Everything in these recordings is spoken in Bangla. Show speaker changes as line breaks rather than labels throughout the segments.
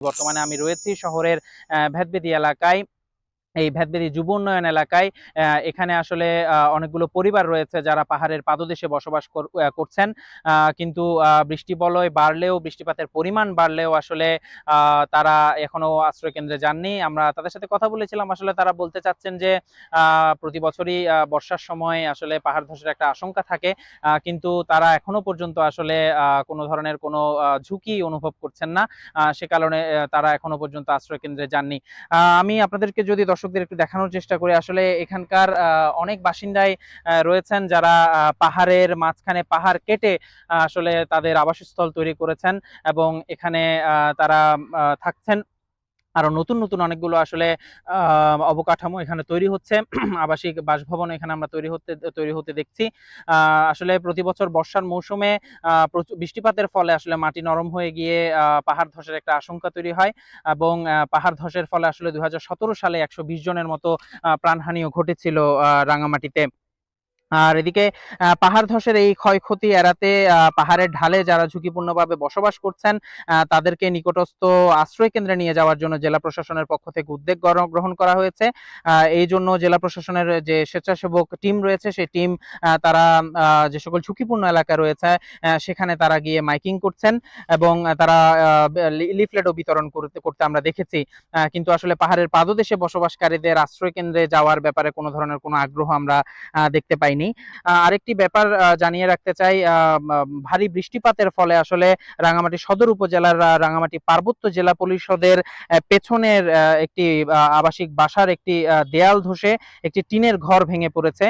বর্তমানে আমি রয়েছি শহরের ভেদবেদি এলাকায়। এই ভেদবেদি যুব উন্নয়ন এলাকায় এখানে আসলে অনেকগুলো পরিবার রয়েছে যারা পাহাড়ের পাদদেশে বসবাস করছেন। কিন্তু বৃষ্টি বলয় বাড়লেও, বৃষ্টিপাতের পরিমাণ বাড়লেও আসলে তারা এখনও আশ্রয় কেন্দ্রে যাননি। আমরা তাদের সাথে কথা বলেছিলাম, আসলে তারা বলতে চাচ্ছেন যে প্রতি বছরই বর্ষার সময় আসলে পাহাড় ধসের একটা আশঙ্কা থাকে। কিন্তু তারা এখনও পর্যন্ত আসলে কোনো ধরনের কোনো ঝুঁকি অনুভব করছেন না। সে কারণে তারা এখনও পর্যন্ত আশ্রয় কেন্দ্রে যাননি। আমি আপনাদেরকে যদি দর্শকদের একটু দেখানোর চেষ্টা করি। আসলে এখানকার অনেক বাসিন্দাই রয়েছেন যারা পাহাড়ের মাঝখানে পাহাড় কেটে আসলে তাদের আবাসস্থল তৈরি করেছেন এবং এখানে তারা থাকছেন। আরও নতুন নতুন অনেকগুলো আসলে অবকাঠামো এখানে তৈরি হচ্ছে। আবাসিক বাসভবন এখানে আমরা তৈরি হতে তৈরি হতে দেখছি। আসলে প্রতি বছর বর্ষার মৌসুমে বৃষ্টিপাতের ফলে আসলে মাটি নরম হয়ে গিয়ে পাহাড় ধসের একটা আশঙ্কা তৈরি হয় এবং পাহাড় ধসের ফলে আসলে দু হাজার সতেরো সালে একশো বিশ জনের মতো প্রাণহানিও ঘটেছিল রাঙামাটিতে। আর এদিকে পাহাড় ধসের এই ক্ষয়ক্ষতি এড়াতে পাহাড়ের ঢালে যারা ঝুঁকিপূর্ণভাবে বসবাস করছেন তাদেরকে নিকটস্থ আশ্রয় কেন্দ্রে নিয়ে যাওয়ার জন্য জেলা প্রশাসনের পক্ষ থেকে উদ্যোগ গ্রহণ করা হয়েছে। এই জন্য জেলা প্রশাসনের যে স্বেচ্ছাসেবক টিম রয়েছে, সেই টিম তারা যে সকল ঝুঁকিপূর্ণ এলাকা রয়েছে সেখানে তারা গিয়ে মাইকিং করছেন এবং তারা লিফলেটও বিতরণ করতে করতে আমরা দেখেছি। কিন্তু আসলে পাহাড়ের পাদদেশে বসবাসকারীদের আশ্রয় কেন্দ্রে যাওয়ার ব্যাপারে কোনো ধরনের কোনো আগ্রহ আমরা দেখতে পাইনি। আহ, আরেকটি ব্যাপার জানিয়ে রাখতে চাই ভারী বৃষ্টিপাতের ফলে আসলে রাঙামাটি সদর উপজেলার রাঙামাটি পার্বত্য জেলা পরিষদের পেছনের একটি আবাসিক বাসার একটি দেয়াল ধসে একটি টিনের ঘর ভেঙে পড়েছে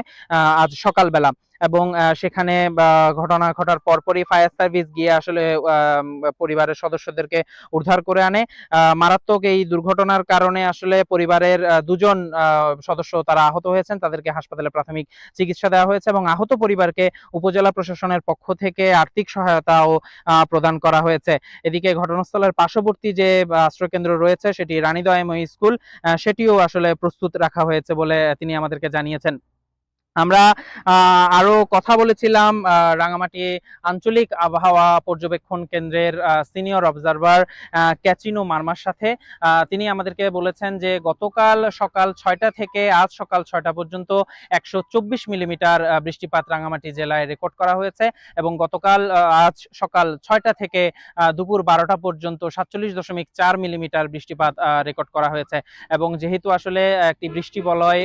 আজ সকালবেলা। এবং সেখানে ঘটনা ঘটার পরপরই ফায়ার সার্ভিস গিয়ে আসলে পরিবারের সদস্যদেরকে উদ্ধার করে আনে। মারাত্মক এই দুর্ঘটনার কারণে আসলে পরিবারের দুজন সদস্য তারা আহত হয়েছেন। তাদেরকে হাসপাতালে প্রাথমিক চিকিৎসা দেওয়া হয়েছে এবং আহত পরিবারকে উপজেলা প্রশাসনের পক্ষ থেকে আর্থিক সহায়তাও প্রদান করা হয়েছে। এদিকে ঘটনাস্থলের পার্শ্ববর্তী যে আশ্রয়কেন্দ্র রয়েছে সেটি রানীদয়াময় স্কুল সেটিও আসলে প্রস্তুত রাখা হয়েছে বলে তিনি আমাদেরকে জানিয়েছেন। আমরা আরও কথা বলেছিলাম রাঙামাটি আঞ্চলিক আবহাওয়া পর্যবেক্ষণ কেন্দ্রের সিনিয়র অবজারভার ক্যাচিনো মার্মার সাথে। তিনি আমাদেরকে বলেছেন যে গতকাল সকাল ছয়টা থেকে আজ সকাল ছয়টা পর্যন্ত একশো চব্বিশ মিলিমিটার বৃষ্টিপাত রাঙামাটি জেলায় রেকর্ড করা হয়েছে এবং গতকাল আজ সকাল ছয়টা থেকে দুপুর বারোটা পর্যন্ত সাতচল্লিশ দশমিক চার মিলিমিটার বৃষ্টিপাত রেকর্ড করা হয়েছে। এবং যেহেতু আসলে একটি বৃষ্টি বলয়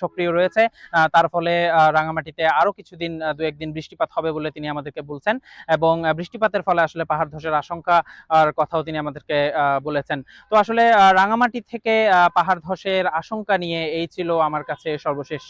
সক্রিয় রয়েছে আহ, তার ফলে রাঙামাটিতে আরও কিছুদিন দু একদিন বৃষ্টিপাত হবে বলে তিনি আমাদেরকে বলছেন এবং বৃষ্টিপাতের ফলে আসলে পাহাড় ধসের আশঙ্কা আর কথাও তিনি আমাদেরকে বলেছেন। তো আসলে রাঙামাটি থেকে পাহাড় ধসের আশঙ্কা নিয়ে এই ছিল আমার কাছে সর্বশেষ।